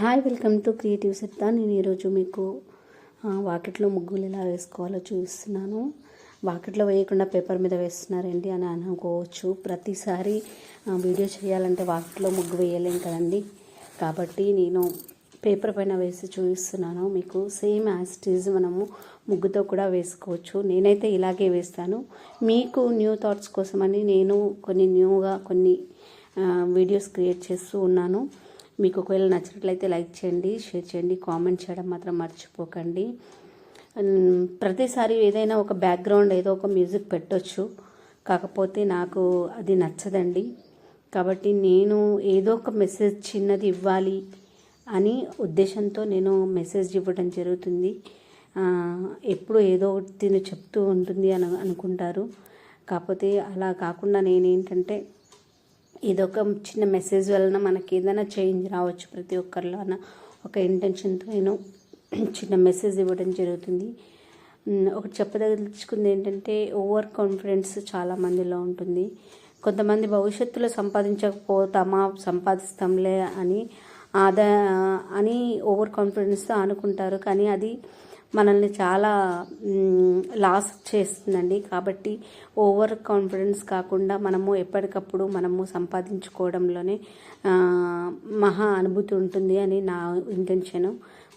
Hi welcome to creative Siddha. నేను ఈరోజు మీకు వాకిట్లో ముగ్గులు ఎలా వేసుకోవాలో చూపిస్తున్నాను. వాకిట్లో వేయకుండా పేపర్ మీద వేస్తున్నారండి అని అనుకోవచ్చు. ప్రతిసారి వీడియో చేయాలంటే వాకిట్లో ముగ్గు వేయలేం కదండి. కాబట్టి నేను పేపర్ పైన వేసి చూపిస్తున్నాను. మీకు సేమ్ యాజ్ ఈజ్ మనము ముగ్గుతో కూడా వేసుకోవచ్చు. నేనైతే ఇలాగే వేస్తాను. మీకు న్యూ థాట్స్ కోసమని నేను కొన్ని న్యూగా కొన్ని వీడియోస్ క్రియేట్ చేస్తూ ఉన్నాను. మీకు ఒకవేళ నచ్చినట్లయితే లైక్ చేయండి షేర్ చేయండి కామెంట్ చేయడం మాత్రం మర్చిపోకండి. ప్రతిసారి ఏదైనా ఒక బ్యాక్గ్రౌండ్ ఏదో ఒక మ్యూజిక్ పెట్టొచ్చు. కాకపోతే నాకు అది నచ్చదండి. కాబట్టి నేను ఏదో ఒక మెసేజ్ చిన్నది ఇవ్వాలి అని ఉద్దేశంతో నేను మెసేజ్ ఇవ్వడం జరుగుతుంది. ఎప్పుడు ఏదో ఒకటి చెప్తూ ఉంటుంది అని అనుకుంటారు. కాకపోతే అలా కాకుండా నేనేంటంటే ఇదొక చిన్న మెసేజ్ వలన మనకి ఏదైనా చేంజ్ రావచ్చు ప్రతి ఒక్కరిలో అన్న ఒక ఇంటెన్షన్తో నేను చిన్న మెసేజ్ ఇవ్వడం జరుగుతుంది. ఒకటి చెప్పదలుచుకుంది ఏంటంటే ఓవర్ కాన్ఫిడెన్స్ చాలా మందిలో ఉంటుంది. కొంతమంది భవిష్యత్తులో సంపాదించకపోతామా సంపాదిస్తాంలే అని ఆదా అని ఓవర్ కాన్ఫిడెన్స్తో అనుకుంటారు. కానీ అది మనల్ని చాలా లాస్ చేస్తుందండి. కాబట్టి ఓవర్ కాన్ఫిడెన్స్ కాకుండా మనము ఎప్పటికప్పుడు మనము సంపాదించుకోవడంలోనే మహా అనుభూతి ఉంటుంది అని నా ఇంటెన్షను.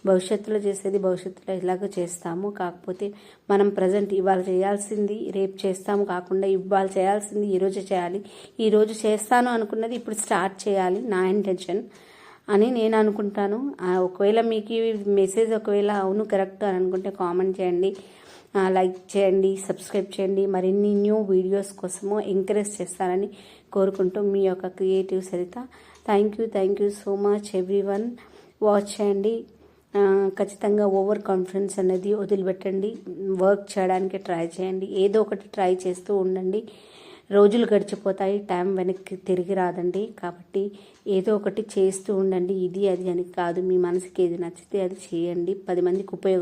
భవిష్యత్తులో చేసేది భవిష్యత్తులో ఇలాగ చేస్తాము. కాకపోతే మనం ప్రజెంట్ ఇవాళ చేయాల్సింది రేపు చేస్తాము కాకుండా ఇవాళ చేయాల్సింది ఈరోజు చేయాలి. ఈరోజు చేస్తాను అనుకున్నది ఇప్పుడు స్టార్ట్ చేయాలి నా ఇంటెన్షన్. అని నేను అనుకుంటాను. ఒకవేళ మీకు ఈ మెసేజ్ ఒకవేళ అవును కరెక్ట్ అని అనుకుంటే కామెంట్ చేయండి. లైక్ చేయండి సబ్స్క్రైబ్ చేయండి. మరిన్ని న్యూ వీడియోస్ కోసము ఎంకరేజ్ చేస్తారని కోరుకుంటూ మీ యొక్క creative Saritha. Thank you thank you so much everyone watch చేయండి ఖచ్చితంగా ఓవర్ కాన్ఫిడెన్స్ అనేది వదిలిపెట్టండి. వర్క్ చేయడానికి ట్రై చేయండి. ఏదో ఒకటి ట్రై చేస్తూ ఉండండి. రోజులు గడిచిపోతాయి టైం వెనక్కి తిరిగి రాదండి. కాబట్టి ఏదో ఒకటి చేస్తూ ఉండండి. ఇది అది అని కాదు. మీ మనసుకి ఏది నచ్చితే అది చేయండి. పది మందికి ఉపయోగం